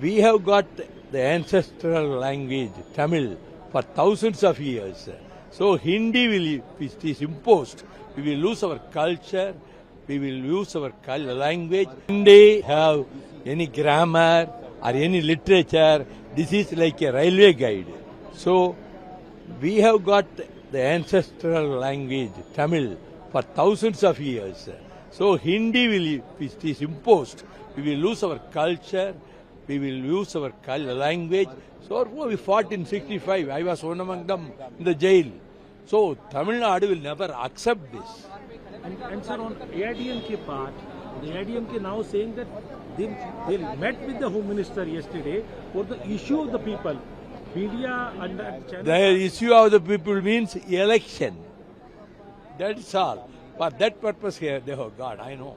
We have got the ancestral language, Tamil, for thousands of years. So Hindi will, is imposed, we will lose our culture, we will lose our language. Hindi have any grammar or any literature. This is like a railway guide. So we have got the ancestral language, Tamil, for thousands of years. So Hindi will, is imposed, we will lose our culture, we will use our language. So we fought in 65. I was one among them in the jail. So Tamil Nadu will never accept this. And, and sir, on AIDMK part, the AIDMK now saying that they, they met with the Home Minister yesterday for the issue of the people. Media and. The issue of the people means election. That's all. For that purpose here, they have God, I know.